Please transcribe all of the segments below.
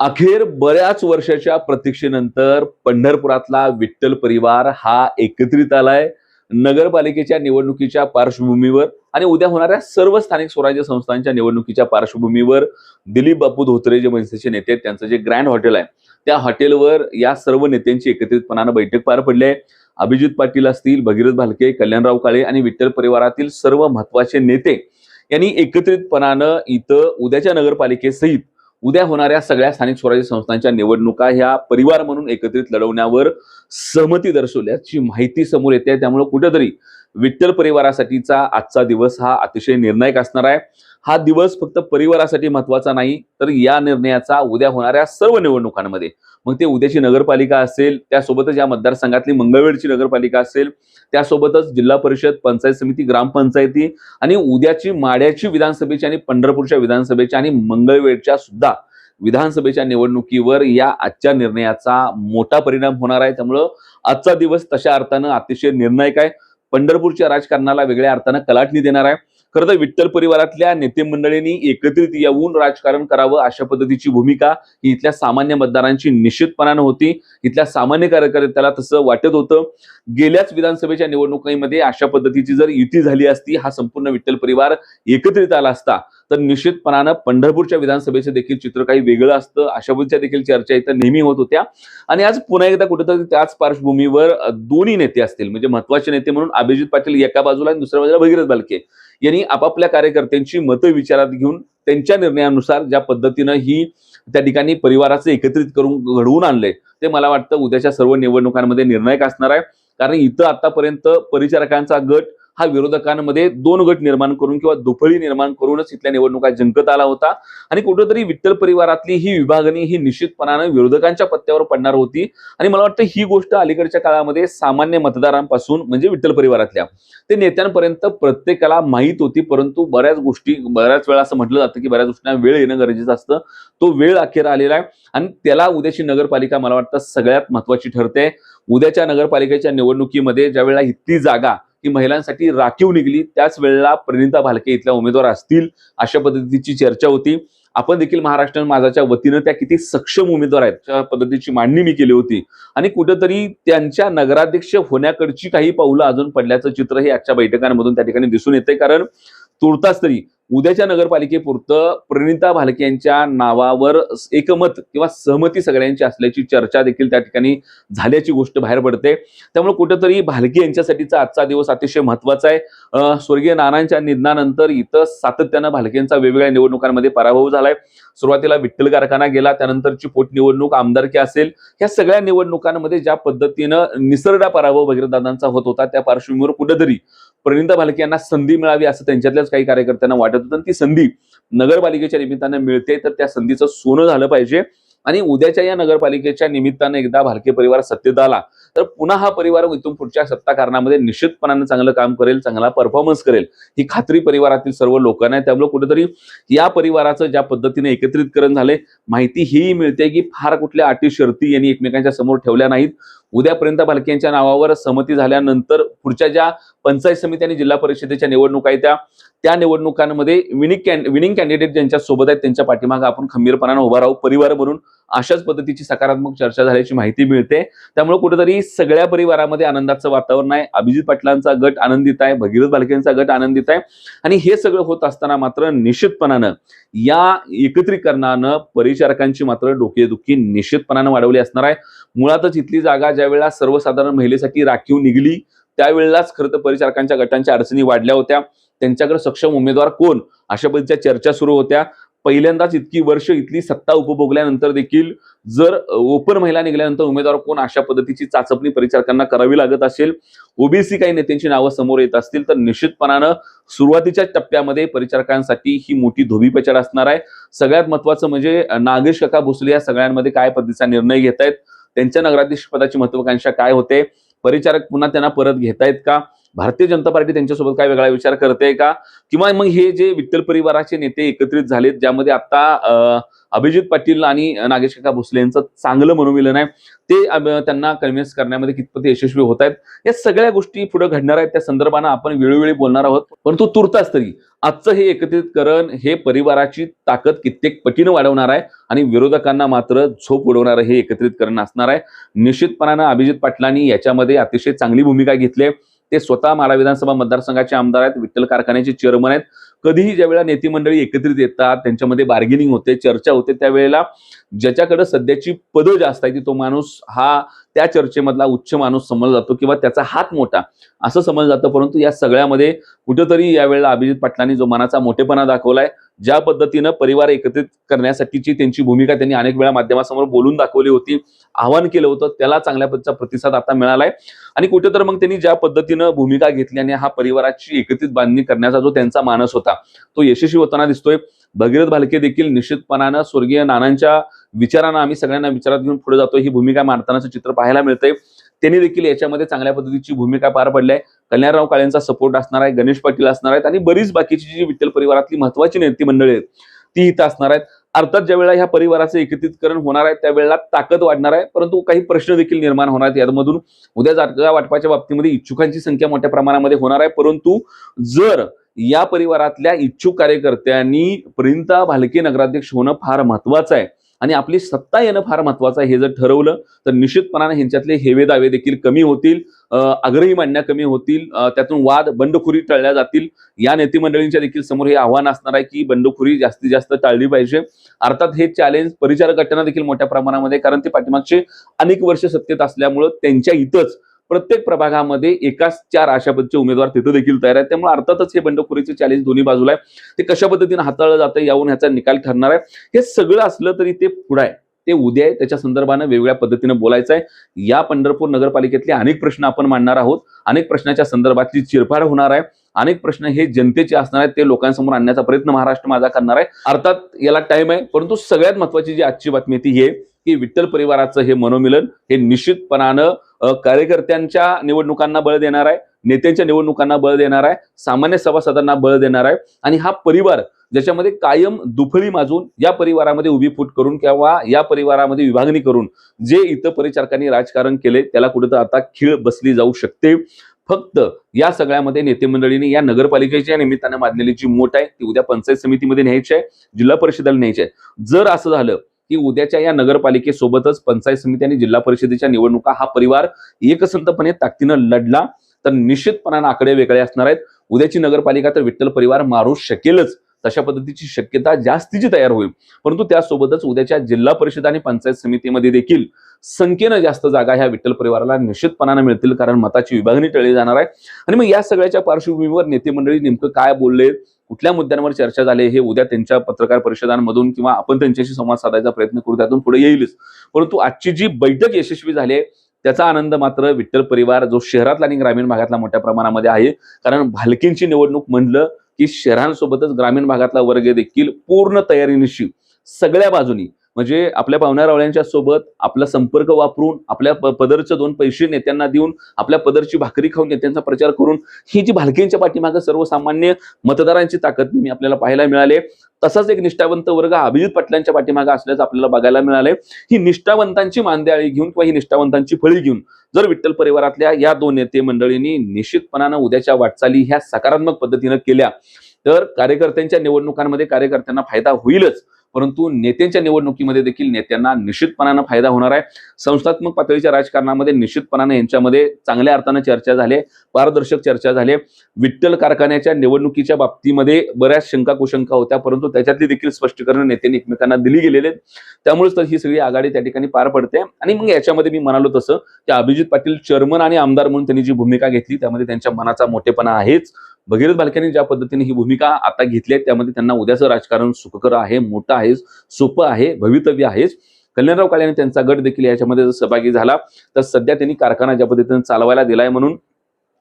अखेर बऱ्याच वर्षाच्या प्रतीक्षेनंतर पंढरपुरातला विठ्ठल परिवार हा एकत्रित आलाय. नगरपालिकेच्या निवडणुकीच्या पार्श्वभूमीवर आणि उद्या होणाऱ्या सर्व स्थानिक स्वराज्य संस्थांच्या निवडणुकीच्या पार्श्वभूमीवर दिलीप बापू धोत्रे जे मनसेचे नेते आहेत त्यांचं जे ग्रँड हॉटेल आहे त्या हॉटेलवर या सर्व नेत्यांची एकत्रितपणानं बैठक पार पडली आहे. अभिजित पाटील असतील भगीरथ भालके कल्याणराव काळे आणि विठ्ठल परिवारातील सर्व महत्त्वाचे नेते यांनी एकत्रितपणानं इथं उद्याच्या नगरपालिकेसहित उद्या होणाऱ्या सगळ्या स्थानिक स्वराज्य संस्थांच्या निवडणुका ह्या परिवार म्हणून एकत्रित लढवण्यावर सहमती दर्शवल्याची माहिती समोर येते त्यामुळे कुठेतरी विठ्ठल परिवारासाठीचा आजचा दिवस हा अतिशय निर्णायक असणार आहे. हा दिवस फक्त परिवारासाठी महत्त्वाचा नाही तर या निर्णयाचा उद्या होणाऱ्या सर्व निवडणुकांमध्ये. मग ते उद्याची नगरपालिका असेल त्यासोबतच या मतदारसंघातली मंगळवेळची नगरपालिका असेल त्यासोबतच जिल्हा परिषद पंचायत समिती ग्रामपंचायती आणि उद्याची माड्याची विधानसभेची आणि पंढरपूरच्या विधानसभेच्या आणि मंगळवेळच्या सुद्धा विधानसभेच्या निवडणुकीवर या आजच्या निर्णयाचा मोठा परिणाम होणार आहे. त्यामुळं आजचा दिवस तशा अर्थानं अतिशय निर्णायक आहे. पंढरपूरच्या राजकारणाला वेगळ्या अर्थानं कलाटणी देणार आहे. खरं तर विठ्ठल परिवारातल्या नेते मंडळींनी एकत्रित येऊन राजकारण करावं अशा पद्धतीची भूमिका ही इथल्या सामान्य मतदारांची निश्चितपणानं होती. इथल्या सामान्य कार्यकर्त्याला तसं वाटत होतं. गेल्याच विधानसभेच्या निवडणुकीमध्ये अशा पद्धतीची जर युती झाली असती हा संपूर्ण विठ्ठल परिवार एकत्रित आला असता तर निश्चितपणानं पंढरपूरच्या विधानसभेचं देखील चित्र काही वेगळं असतं. अशा देखील चर्चा इथं नेहमी होत होत्या. आणि आज पुन्हा एकदा कुठेतरी त्याच पार्श्वभूमीवर दोन्ही नेते असतील म्हणजे महत्त्वाचे नेते म्हणून अभिजित पाटील एका बाजूला आणि दुसऱ्या बाजूला भगीरथ बालके यांनी आपापल्या कार्यकर्त्यांची मतं विचारात घेऊन त्यांच्या निर्णयानुसार ज्या पद्धतीनं ही त्या ठिकाणी परिवाराचं एकत्रित करून घडवून आणलंय ते मला वाटतं उद्याच्या सर्व निवडणुकांमध्ये निर्णायक असणार आहे. कारण इथं आतापर्यंत परिचारकांचा गट हा विरोधकांमध्ये दोन गट निर्माण करून किंवा दुफळी निर्माण करूनच इथल्या निवडणुका जिंकत आला होता. आणि कुठंतरी विठ्ठल परिवारातली ही विभागणी ही निश्चितपणानं विरोधकांच्या पत्त्यावर पडणार होती. आणि मला वाटतं ही गोष्ट अलीकडच्या काळामध्ये सामान्य मतदारांपासून म्हणजे विठ्ठल परिवारातल्या ते नेत्यांपर्यंत प्रत्येकाला माहीत होती. परंतु बऱ्याच गोष्टी बऱ्याच वेळा असं म्हटलं जातं की बऱ्याच गोष्टींना वेळ येणं गरजेचं असतं. तो वेळ अखेर आलेला आहे. आणि त्याला उद्याची नगरपालिका मला वाटतं सगळ्यात महत्वाची ठरते. उद्याच्या नगरपालिकेच्या निवडणुकीमध्ये ज्या वेळेला जागा ती महिलांसाठी राखीव निघली. त्याच वेळेला प्रणिता भालके इथल्या उमेदवार असतील अशा पद्धतीची चर्चा होती. आपण देखील महाराष्ट्र माझाच्या वतीनं त्या किती सक्षम उमेदवार आहेत त्या पद्धतीची मांडणी मी केली होती. आणि कुठंतरी त्यांच्या नगराध्यक्ष होण्याकडची काही पावलं अजून पडल्याचं चित्र हे आजच्या बैठकांमधून त्या ठिकाणी दिसून येते कारण तुर्तास तरी उद्याच्या नगरपालिकेपुरतं प्रणिता भालके यांच्या नावावर एकमत किंवा सहमती सगळ्यांची असल्याची चर्चा देखील त्या ठिकाणी झाल्याची गोष्ट बाहेर पडते. त्यामुळे कुठेतरी भालके यांच्यासाठीचा आजचा दिवस अतिशय महत्त्वाचा आहे. स्वर्गीय नानांच्या निधनानंतर इथं सातत्यानं भालकेंचा वेगवेगळ्या निवडणुकांमध्ये पराभव झालाय. सुरुवातीला विठ्ठल कारखाना गेला त्यानंतरची पोटनिवडणूक आमदारकी असेल ह्या सगळ्या निवडणुकांमध्ये ज्या पद्धतीनं निसरडा पराभव भगीरथदादांचा होत होता त्या पार्श्वभूमीवर कुठेतरी प्रणिता भालके यांना संधी मिळावी असं त्यांच्यातल्याच काही कार्यकर्त्यांना वाटत होतं. ती संधी नगरपालिकेच्या निमित्तानं मिळते तर त्या संधीचं सोनं झालं पाहिजे. आणि उद्याच्या या नगरपालिकेच्या निमित्तानं एकदा भालके परिवार सत्तेत आला तर पुन्हा हा परिवार इथून पुढच्या सत्ताकारणामध्ये निश्चितपणानं चांगलं काम करेल चांगला परफॉर्मन्स करेल. ही खात्री परिवारातील सर्व लोकांना आहे. त्यामुळे कुठेतरी या परिवाराचं ज्या पद्धतीने एकत्रितकरण झाले माहिती ही मिळते की फार कुठल्या अटी शर्ती यांनी एकमेकांच्या समोर ठेवल्या नाहीत. उद्यापर्यंत भालके यांच्या नावावर सहमती झाल्यानंतर पुढच्या ज्या पंचायत समिती आणि जिल्हा परिषदेच्या निवडणुका आहेत त्या त्या निवडणुकांमध्ये विनिंग कॅन विनिंग कॅन्डिडेट ज्यांच्या सोबत आहेत त्यांच्या पाठीमागे आपण खंबीरपणानं उभा राहू परिवार म्हणून अशाच पद्धतीची सकारात्मक चर्चा झाल्याची माहिती मिळते. त्यामुळे कुठेतरी सगळ्या परिवारामध्ये आनंदाचं वातावरण आहे. अभिजित पाटलांचा गट आनंदित आहे भगीरथ भालकेंचा गट आनंदित आहे. आणि हे सगळं होत असताना मात्र निश्चितपणानं या एकत्रीकरणानं परिचारकांची मात्र डोकेदुखी निश्चितपणानं वाढवली असणार आहे. मुळातच इथली जागा ज्या वेळेला सर्वसाधारण महिलेसाठी राखीव निघली त्यावेळेलाच खरं तर परिचारकांच्या गटांच्या अडचणी वाढल्या होत्या. त्यांच्याकडे सक्षम उमेदवार कोण? अशा पद्धतीच्या चर्चा सुरू होत्या. पहिल्यांदाच इतकी वर्ष इथली सत्ता उपभोगल्यानंतर देखील जर ओपन महिला निघाल्यानंतर उमेदवार कोण अशा पद्धतीची चाचपणी परिचारकांना करावी लागत असेल? ओबीसी काही नेत्यांची नावं समोर येत असतील तर निश्चितपणानं सुरुवातीच्या टप्प्यामध्ये परिचारकांसाठी ही मोठी धोबीपचार असणार आहे. सगळ्यात महत्वाचं म्हणजे नागेश काका भोसले या सगळ्यांमध्ये काय पद्धतीचा निर्णय घेत आहेत त्यांच्या नगराध्यक्ष पदाची महत्वाकांक्षा काय होते? परिचारक पुन्हा त्यांना परत घेतायत का? भारतीय जनता पार्टी त्यांच्यासोबत काय वेगळा विचार करते का? किंवा मग हे जे विठ्ठल परिवाराचे नेते एकत्रित झालेत ज्यामध्ये आता अभिजित पाटील आणि नागेश काका भोसले यांचं चांगलं मनोमिलन आहे ते त्यांना कन्व्हिन्स करण्यामध्ये कितपत यशस्वी होत आहेत? या सगळ्या गोष्टी पुढे घडणार आहेत त्या संदर्भानं आपण वेळोवेळी बोलणार आहोत. परंतु तुर्तास तरी आजचं हे एकत्रितकरण हे परिवाराची ताकद कित्येक पटीनं वाढवणार आहे आणि विरोधकांना मात्र झोप उडवणारं हे एकत्रितकरण असणार आहे. निश्चितपणानं अभिजित पाटलांनी याच्यामध्ये अतिशय चांगली भूमिका घेतली आहे. ते स्वतः माडा विधानसभा मतदारसंघाचे आमदार आहेत विठ्ठल कारखान्याचे चेअरमन आहेत. कधीही ज्या वेळेला नेते मंडळी एकत्रित येतात त्यांच्यामध्ये बार्गेनिंग होते चर्चा होते त्यावेळेला ज्याच्याकडे सध्याची पदं जास्त आहे की तो माणूस हा त्या चर्चेमधला उच्च माणूस समजला जातो किंवा त्याचा हात मोठा असं समजलं जातं. परंतु या सगळ्यामध्ये कुठंतरी यावेळेला अभिजित पाटलांनी जो मनाचा मोठेपणा दाखवलाय ज्या पद्धतीनं परिवार एकत्रित करण्यासाठीची त्यांची भूमिका त्यांनी अनेक वेळा माध्यमासमोर बोलून दाखवली होती आवाहन केलं होतं त्याला चांगल्या पद्धतीचा प्रतिसाद आता मिळालाय. आणि कुठे तर मग त्यांनी ज्या पद्धतीनं भूमिका घेतली आणि हा परिवाराची एकत्रित बांधणी करण्याचा जो त्यांचा मानस होता तो यशस्वी होताना दिसतोय. भगीरथ भालके देखील निश्चितपणानं स्वर्गीय नानांच्या विचारांना आम्ही सगळ्यांना विचारात घेऊन पुढे जातो ही भूमिका मांडतानाचं चित्र पाहायला मिळतंय. त्यांनी देखील याच्यामध्ये चांगल्या पद्धतीची भूमिका पार पडली आहे. कल्याणराव काळेंचा सपोर्ट असणार आहे गणेश पाटील असणार आहेत आणि बरीच बाकीची जी विठ्ठल परिवारातली महत्वाची नेते मंडळी आहेत ती इथं असणार आहेत. अर्थात ज्या वेळेला ह्या परिवाराचं एकत्रितकरण होणार आहे त्यावेळेला ताकद वाढणार आहे परंतु काही प्रश्न देखील निर्माण होणार आहेत. यामधून उद्या जागा वाटपाच्या बाबतीमध्ये इच्छुकांची संख्या मोठ्या प्रमाणामध्ये होणार आहे. परंतु जर या परिवारातल्या इच्छुक कार्यकर्त्यांनी प्रिंता भालके नगराध्यक्ष होणं फार महत्वाचं आहे आणि आपली सत्ता येणं फार महत्वाचं आहे. हे जर ठरवलं तर निश्चितपणाने ह्यांच्यातले हेवे दावे देखील कमी होतील. आग्रही मांडण्या कमी होतील. त्यातून वाद बंडखोरी टळल्या जातील. या नेतेमंडळींच्या देखील समोर हे आव्हान असणार आहे की बंडखोरी जास्तीत जास्त टाळली पाहिजे. अर्थात हे चॅलेंज परिचारक गटांना देखील मोठ्या प्रमाणामध्ये कारण ते पाठीमागचे अनेक वर्ष सत्तेत असल्यामुळं त्यांच्या इथंच प्रत्येक प्रभागामध्ये एकाच चार आशापदचे उमेदवार तिथं देखील तयार आहेत. त्यामुळे अर्थातच हे बंडखोरीचे चॅलेंज दोन्ही बाजूला आहे. ते कशा पद्धतीने हाताळलं जातं यावरून ह्याचा निकाल ठरणार आहे. हे सगळं असलं तरी ते पुढं आहे. ते उद्या आहे. त्याच्या संदर्भानं वेगवेगळ्या पद्धतीनं बोलायचं आहे. या पंढरपूर नगरपालिकेतले अनेक प्रश्न आपण मांडणार आहोत. अनेक प्रश्नाच्या संदर्भातली चिरफाड होणार आहे. अनेक प्रश्न हे जनतेचे असणार आहेत. ते लोकांसमोर आणण्याचा प्रयत्न महाराष्ट्र माझा करणार आहे. अर्थात याला टाइम आहे. परंतु सगळ्यात महत्वाची जी आजची बातमी ती हे की विठ्ठल परिवाराचं हे मनोमिलन हे निश्चितपणानं कार्यकर्त्यांच्या निवडणुकांना बळ देणार आहे नेत्यांच्या निवडणुकांना बळ देणार आहे सामान्य सभासदांना बळ देणार आहे आणि हा परिवार ज्याच्यामध्ये कायम दुफळी माजून या परिवारामध्ये उभी फूट करून किंवा या परिवारामध्ये विभागणी करून जे इथं परिचारकांनी राजकारण केले त्याला कुठं आता खीळ बसली जाऊ शकते. फक्त या सगळ्यामध्ये नेते मंडळीने या नगरपालिकेच्या निमित्तानं मांडलेली जी मोठ आहे ती उद्या पंचायत समितीमध्ये न्यायची आहे जिल्हा परिषदेला न्यायची आहे. जर असं झालं की उद्याच्या या नगरपालिकेसोबतच पंचायत समिती आणि जिल्हा परिषदेच्या निवडणुका हा परिवार एकसंतपणे ताकदीनं लढला तर निश्चितपणानं आकडे वेगळे असणार आहेत. उद्याची नगरपालिका तर विठ्ठल परिवार मारू शकेलच. तशा पद्धतीची शक्यता जास्तीची तयार होईल. परंतु त्यासोबतच उद्याच्या जिल्हा परिषद आणि पंचायत समितीमध्ये देखील संख्येनं जास्त जागा ह्या विठ्ठल परिवाराला निश्चितपणानं मिळतील कारण मताची विभागणी टळली जाणार आहे. आणि मग या सगळ्याच्या पार्श्वभूमीवर नेते मंडळी नेमकं काय बोलले कुठल्या मुद्द्यांवर चर्चा झाली हे उद्या त्यांच्या पत्रकार परिषदांमधून किंवा आपण त्यांच्याशी संवाद साधायचा प्रयत्न करू त्यातून पुढे येईलच. परंतु आजची जी बैठक यशस्वी झाली आहे त्याचा आनंद मात्र विठ्ठल परिवार जो शहरातला आणि ग्रामीण भागातला मोठ्या प्रमाणामध्ये आहे कारण भालकींची निवडणूक म्हणलं की शहरांसोबतच ग्रामीण भागातला वर्ग देखील पूर्ण तयारीनिशी सगळ्या बाजूनी म्हणजे आपल्या पाहुण्यारावळ्यांच्या सोबत आपला संपर्क वापरून आपल्या पदरचे दोन पैसे नेत्यांना देऊन आपल्या पदरची भाकरी खाऊन नेत्यांचा प्रचार करून ही जी भालकींच्या पाठीमागं सर्वसामान्य मतदारांची ताकद नेहमी आपल्याला पाहायला मिळाले. तसाच एक निष्ठावंत वर्ग अभिजित पाटलांच्या पाठीमागे असल्याचं आपल्याला बघायला मिळालंय. ही निष्ठावंतांची मांदेआळी घेऊन किंवा ही निष्ठावंतांची फळी घेऊन जर विठ्ठल परिवारातल्या या दोन नेते मंडळींनी निश्चितपणानं उद्याच्या वाटचाली ह्या सकारात्मक पद्धतीनं केल्या तर कार्यकर्त्यांच्या निवडणुकांमध्ये कार्यकर्त्यांना फायदा होईलच. परंतु नेत्यांच्या निवडणुकीमध्ये देखील नेत्यांना निश्चितपणानं फायदा होणार आहे. संस्थात्मक पातळीच्या राजकारणामध्ये निश्चितपणानं यांच्यामध्ये चांगल्या अर्थानं चर्चा झाली. पारदर्शक चर्चा झाली. विठ्ठल कारखान्याच्या निवडणुकीच्या बाबतीमध्ये बऱ्याच शंका कुशंका होत्या परंतु त्याच्यातली देखील स्पष्टीकरण नेत्यांनी एकमेकांना दिली गेलेले आहेत. त्यामुळेच तर ही सगळी आघाडी त्या ठिकाणी पार पडते. आणि मग याच्यामध्ये मी म्हणालो तसं की अभिजित पाटील चेअरमन आणि आमदार म्हणून त्यांनी जी भूमिका घेतली त्यामध्ये त्यांच्या मनाचा मोठेपणा आहेच. भगीरथ बालक्यांनी ज्या पद्धतीने ही भूमिका आता घेतली आहे त्यामध्ये त्यांना उद्याचं राजकारण सुखकर आहे मोठं आहे सोपं आहे भवितव्य आहेच. कल्याणराव काळे यांनी त्यांचा गट देखील याच्यामध्ये जर सहभागी झाला तर सध्या त्यांनी कारखाना ज्या पद्धतीने चालवायला दिलाय म्हणून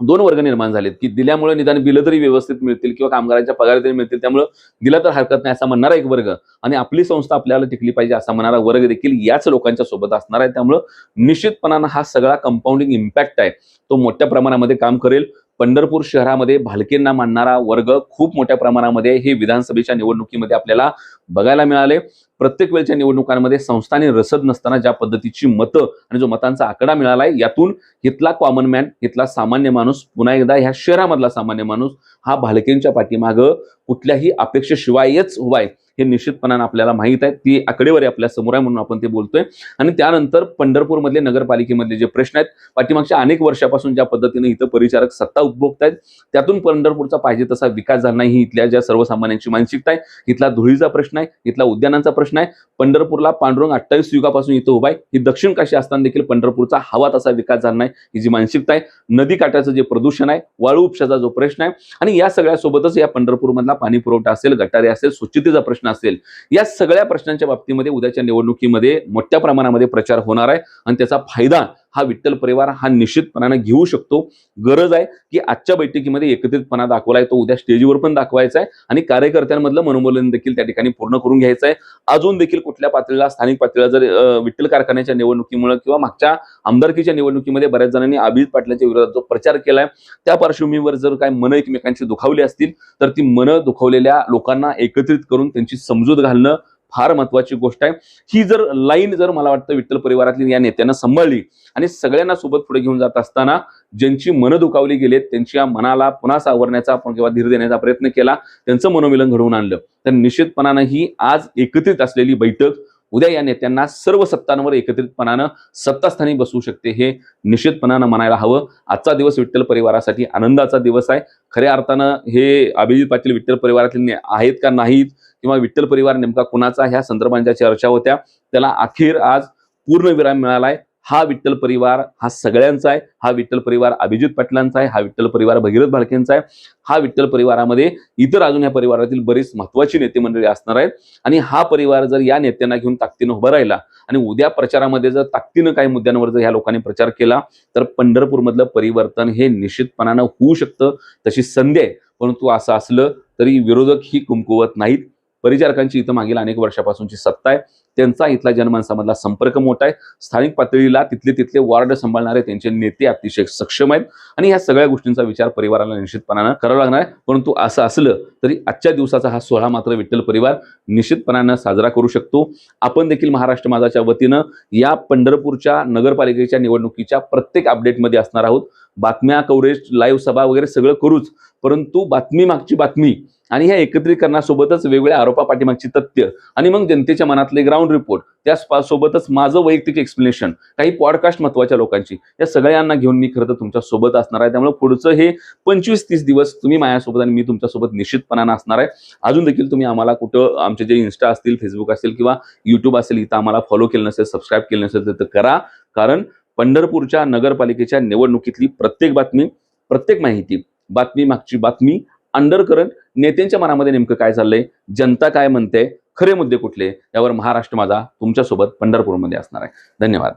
दोन वर्ग निर्माण झालेत की दिल्यामुळे निदान बिलं तरी व्यवस्थित मिळतील किंवा कामगारांच्या पगार तरी मिळतील त्यामुळे दिला तर हरकत नाही असा म्हणणारा एक वर्ग. आणि आपली संस्था आपल्याला टिकली पाहिजे असा म्हणणारा वर्ग देखील याच लोकांच्या सोबत असणार आहे त्यामुळं निश्चितपणानं हा सगळा कंपाऊंडिंग इम्पॅक्ट आहे. तो मोठ्या प्रमाणामध्ये काम करेल पंढरपूर शहरामध्ये भालकेंना मानणारा वर्ग खूप मोठ्या प्रमाणामध्ये हे विधानसभेच्या निवडणुकीमध्ये आपल्याला बघायला मिळाले. प्रत्येक वेळच्या निवडणुकांमध्ये संस्थाने रसद नसताना ज्या पद्धतीची मतं आणि जो मतांचा आकडा मिळालाय यातून इथला कॉमन मॅन इथला सामान्य माणूस पुन्हा एकदा ह्या शहरामधला सामान्य माणूस हा भालकेंच्या पाठीमागं कुठल्याही अपेक्षेशिवायच उभा आहे. हे निश्चितपणानं आपल्याला माहीत आहे. ती आकडेवारी आपल्यासमोर आहे म्हणून आपण ते बोलतोय. आणि त्यानंतर पंढरपूरमधले नगरपालिकेमधले जे प्रश्न आहेत पाठीमागच्या अनेक वर्षापासून ज्या पद्धतीने इथं परिचारक सत्ता उपभोगत आहेत त्यातून पंढरपूरचा पाहिजे तसा विकास झाला नाही. ही इथल्या ज्या सर्वसामान्यांची मानसिकता आहे इथला धुळीचा प्रश्न आहे इथला उद्यानांचा प्रश्न आहे. पंढरपूरला पांडुरंग अठ्ठावीस युगापासून इथं उभा आहे. ही दक्षिण काशी असताना देखील पंढरपूरचा हवा तसा विकास झाला नाही ही जी मानसिकता आहे. नदी काठाचं जे प्रदूषण आहे वाळू उपशाचा जो प्रश्न आहे आणि या सगळ्यासोबतच या पंढरपूरमधला पाणी पुरवठा असेल गटारे असेल स्वच्छतेचा प्रश्न असेल या सगळ्या प्रश्नांच्या बाबतीमध्ये उद्याच्या निवडणुकीमध्ये मोठ्या प्रमाणामध्ये प्रचार होणार आहे आणि त्याचा फायदा हा विठ्ठल परिवार हा निश्चितपणानं घेऊ शकतो. गरज आहे की आजच्या बैठकीमध्ये एकत्रितपणा दाखवलाय तो उद्या स्टेजवर पण दाखवायचा आहे आणि कार्यकर्त्यांमधलं मनोबलन देखील त्या ठिकाणी पूर्ण करून घ्यायचं आहे अजून देखील कुठल्या पातळीला स्थानिक पातळीला जर विठ्ठल कारखान्याच्या निवडणुकीमुळे किंवा मागच्या आमदारकीच्या निवडणुकीमध्ये बऱ्याच जणांनी अभिजित पाटलांच्या विरोधात जो प्रचार केलाय त्या पार्श्वभूमीवर जर काय मनं एकमेकांची दुखावली असतील तर ती मनं दुखावलेल्या लोकांना एकत्रित करून त्यांची समजूत घालणं फार महत्वाची गोष्ट आहे. ही जर लाईन जर मला वाटतं विठ्ठल परिवारातली या नेत्यांना सांभाळली आणि सगळ्यांना सोबत पुढे घेऊन जात असताना ज्यांची मन दुखावली गेलेत त्यांच्या मनाला पुन्हा सावरण्याचा आपण किंवा धीर देण्याचा प्रयत्न केला त्यांचं मनोमिलन घडवून आणलं. तर निश्चितपणानं ही आज एकत्रित असलेली बैठक उद्या या नेत्यांना सर्व सत्तांवर एकत्रितपणानं सत्तास्थानी बसवू शकते हे निश्चितपणानं म्हणायला हवं. आजचा दिवस विठ्ठल परिवारासाठी आनंदाचा दिवस आहे. खऱ्या अर्थानं हे अभिजित पाटील विठ्ठल परिवारातील ने- आहेत का नाहीत किंवा विठ्ठल परिवार नेमका कुणाचा ह्या संदर्भांच्या चर्चा होत्या. त्याला अखेर आज पूर्ण विराम मिळालाय. हा विठ्ठल परिवार हा सगळ्यांचा आहे. हा विठ्ठल परिवार अभिजित पाटलांचा आहे. हा विठ्ठल परिवार भगीरथ भालकेंचा आहे. हा विठ्ठल परिवारामध्ये इतर अजून या परिवारातील बरीच महत्वाची नेते मंडळी असणार आहेत. आणि हा परिवार जर या नेत्यांना घेऊन ताकदीनं उभा राहिला आणि उद्या प्रचारामध्ये जर ताकदीनं काही मुद्द्यांवर जर ह्या लोकांनी प्रचार केला तर पंढरपूरमधलं परिवर्तन हे निश्चितपणानं होऊ शकतं तशी संधी आहे. परंतु असं असलं तरी विरोधक ही कुमकुवत नाहीत. परिचारकांची इथं मागील अनेक वर्षापासूनची सत्ता आहे. त्यांचा इथला जनमानसामधला संपर्क मोठा आहे. स्थानिक पातळीला तिथले तिथले वॉर्ड सांभाळणारे त्यांचे नेते अतिशय सक्षम आहेत. आणि या सगळ्या गोष्टींचा विचार परिवाराला निश्चितपणानं करावा लागणार आहे. परंतु असं असलं तरी आजच्या दिवसाचा हा सोहळा मात्र विठ्ठल परिवार निश्चितपणानं साजरा करू शकतो. आपण देखील महाराष्ट्र माझाच्या वतीनं या पंढरपूरच्या नगरपालिकेच्या निवडणुकीच्या प्रत्येक अपडेटमध्ये असणार आहोत. बातम्या कव्हरेज लाईव्ह सभा वगैरे सगळं करूच. परंतु बातमी मागची बातमी आणि ह्या एकत्रीकरणासोबतच वेगवेगळ्या आरोपापाठीमागची तथ्य आणि मग जनतेच्या मनातले ग्राउंड रिपोर्ट त्या सोबतच माझं वैयक्तिक एक्सप्लेनेशन काही पॉडकास्ट महत्त्वाच्या लोकांची या सगळ्यांना घेऊन मी खरं तर तुमच्यासोबत असणार आहे. त्यामुळे पुढचं हे पंचवीस तीस दिवस तुम्ही माझ्यासोबत आणि मी तुमच्यासोबत निश्चितपणानं असणार आहे. अजून देखील तुम्ही आम्हाला कुठं आमचे जे इन्स्टा असतील फेसबुक असेल किंवा युट्यूब असेल इथं आम्हाला फॉलो केलं नसेल सबस्क्राईब केलं नसेल तर करा. कारण पंढरपूरच्या नगरपालिकेच्या निवडणुकीतली प्रत्येक बातमी प्रत्येक माहिती बातमी मागची बातमी अंडर करंट नेत्यांच्या मनामध्ये नेमकं काय चाललंय? जनता काय म्हणते? खरे मुद्दे कुठले? यावर महाराष्ट्र माझा तुमच्यासोबत पंढरपूरमध्ये असणार आहे. धन्यवाद.